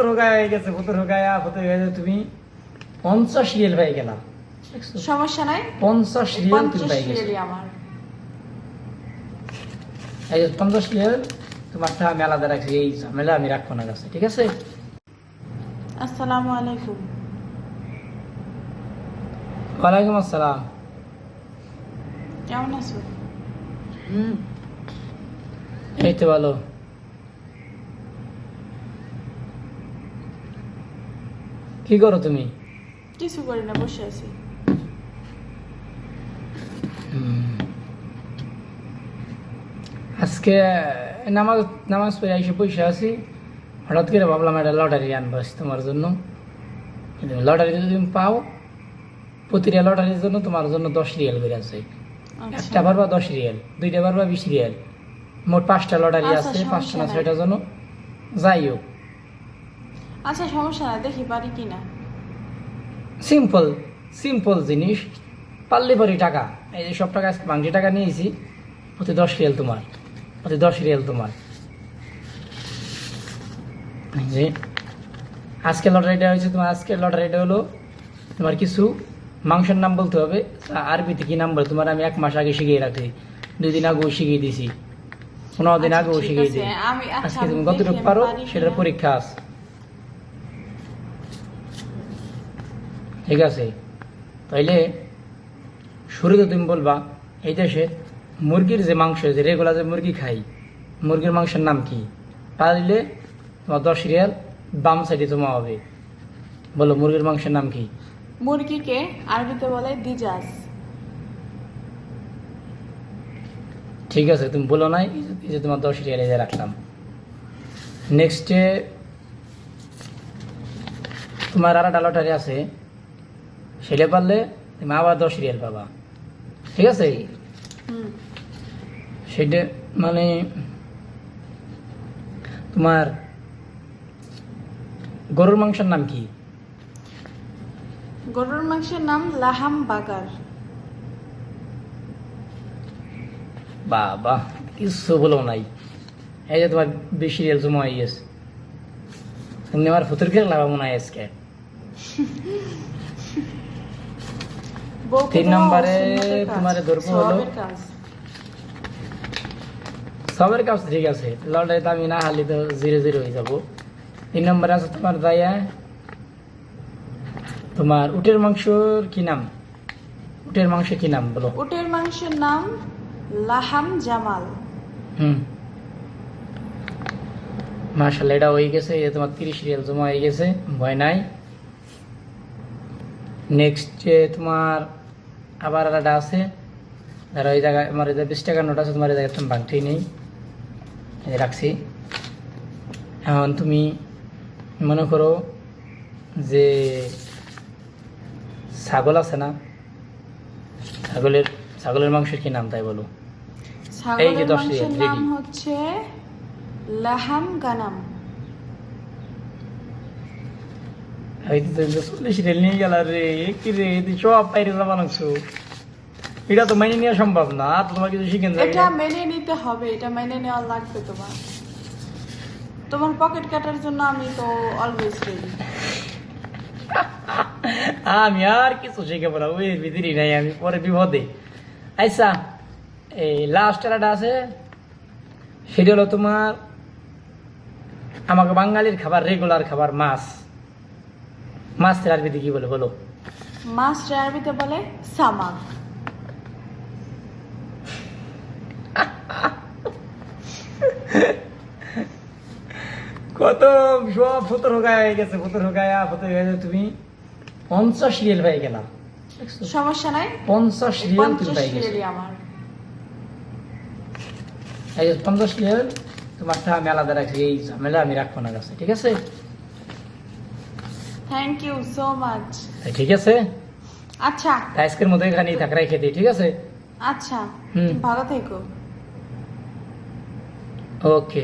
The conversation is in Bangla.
সতেরো গায়ে হয়ে গেছে সতেরো গায়া সতেরো গায়ে তুমি পঞ্চাশ রিয়েল পেয়ে গেলাম সমস্যা নাই? পঞ্চাশ রিয়েল তুমি পেয়ে গেছো। এই পঞ্চাশ রিয়েল তোমারটা আমি আলাদা রাখছি এই ঝামেলা আমি রাখব না কাছে ঠিক আছে? আসসালামু আলাইকুম। ওয়ালাইকুম আসসালাম। কেমন আছো? এই তো ভালো। কি করো তুমি? কিছু করি না বসে আছি। আজকে নামাজ নামাজ পড়ে এসে পয়সা আছি। হঠাৎ করে ভাবলাম একটা লটারি আনব তোমার জন্য। লটারি যদি তুমি পাও প্রতিটা লটারির জন্য তোমার জন্য দশ রিয়াল করে আছে। আচ্ছা। একটা পারবা দশ রিয়াল দুইটা পারবা বিশ রিয়াল। মোট পাঁচটা লটারি আচ্ছা, আছে পাঁচটা না। ছয়টার জন্য। যাই হোক আচ্ছা সমস্যা নাই দেখি পারি কি না সিম্পল সিম্পল জিনিস। পারলে পারি টাকা। এই যে সব টাকা আজকে টাকা নিয়েছি প্রতি দশ রিয়াল তোমার প্রতি দশ রিয়াল তোমার। যে আজকে লটারিটা হয়েছে তোমার আজকের লটারিটা হলো তোমার কিছু মাংসের নাম বলতে হবে আরবিতে কি নাম বলে তোমার আমি এক মাস আগে শিখিয়ে রাখি দুই দিন আগেও শিখিয়ে দিছি পনেরো দিন আচ্ছা, আগেও শিখিয়ে দিই আচ্ছা আজকে তুমি কতটুকু পারো সেটার পরীক্ষা আছে। ঠিক আছে? তাইলে শুরুতে তুমি বলবা এই দেশে মুরগির যে মাংস যে রেগুলার যে মুরগি খাই মুরগির মাংসের নাম কি? পারলে তোমার দশ রিয়াল বাম সাইডে জমা হবে। বলো মুরগির মাংসের নাম কি? মুরগিকে আরবিতে বলে দিজাজ ঠিক আছে তুমি বলো নাই এই যে তোমার দশ রিয়াল রাখলাম। নেক্সটে তোমার আর একটা লটারি আছে। সেটা পারলে তুমি আবার দশ রিয়াল পাবা। ঠিক আছে? সেটা মানে তোমার গরুর মাংসের নাম কি? গরুর মাংসের নাম লাহাম বাগার। বাবা কিছু বলো নাই। এই যে তোমার বেশি রিয়াল জমা হয়ে গেছে। তুমি আমার ফুতুর খেয়ে লাভ মনে হয় আজকে। তিন নম্বরে কাজ, ধরবো হলো- সওয়াবের কাজ। ঠিক আছে লড়াই আমি না হালি তো জিরো জিরো হয়ে যাব। তিন নম্বরে আছে তোমার দায়া। তোমার উটের মাংসর কি নাম? উটের মাংস কি নাম বলো? উটের মাংসের নাম লাহাম জামাল। হুম। মার্শাল এটা হয়ে গেছে এই তোমার তিরিশ রিয়াল জমা হয়ে গেছে ভয় নাই। নেক্সট তোমার আবার একটা আছে। ধরো ওই জায়গায় আমার এই বিশ টাকার নোট আছে তোমার এই জায়গায় তুমি ভাঙতেই নেই। এই রাখছি। এখন তুমি মনে করো যে ছাগল আছে না? ছাগলের ছাগলের মাংসের কি নাম তাই বলো? এই যে দশ হচ্ছে লাহাম গানাম। চল্লিশ নিয়ে কি রে সব সম্ভব না কিছু তোমার। পকেট কাটার জন্য আমি আর কিছু শিখে পড়া, ওই ভিতরি নাই, আমি পরে বিপদে। আচ্ছা এই লাস্ট একটা আছে, সেটা হলো তোমার আমাকে বাঙালির খাবার রেগুলার খাবার, মাছ। মাছ আরবিতে কি বলে বলো? মাছ আরবিতে বলে সামাক কত সব সতেরো গায়ে হয়ে গেছে সতেরো গায়া সতেরো গায়ে তুমি পঞ্চাশ রিয়েল পেয়ে গেলাম সমস্যা নাই? পঞ্চাশ রিয়েল তুমি পঞ্চাশ পাই গেছো। এই পঞ্চাশ রিয়েল তোমারটা আমি আলাদা রাখছি এই ঝামেলা আমি রাখব না কাছে ঠিক আছে? থ্যাংক ইউ সো মাচ ঠিক আছে? আচ্ছা। আজকের মতো এখানেই থাক রেখে দিই ঠিক আছে? আচ্ছা। হুম। ভালো থেকো। ওকে।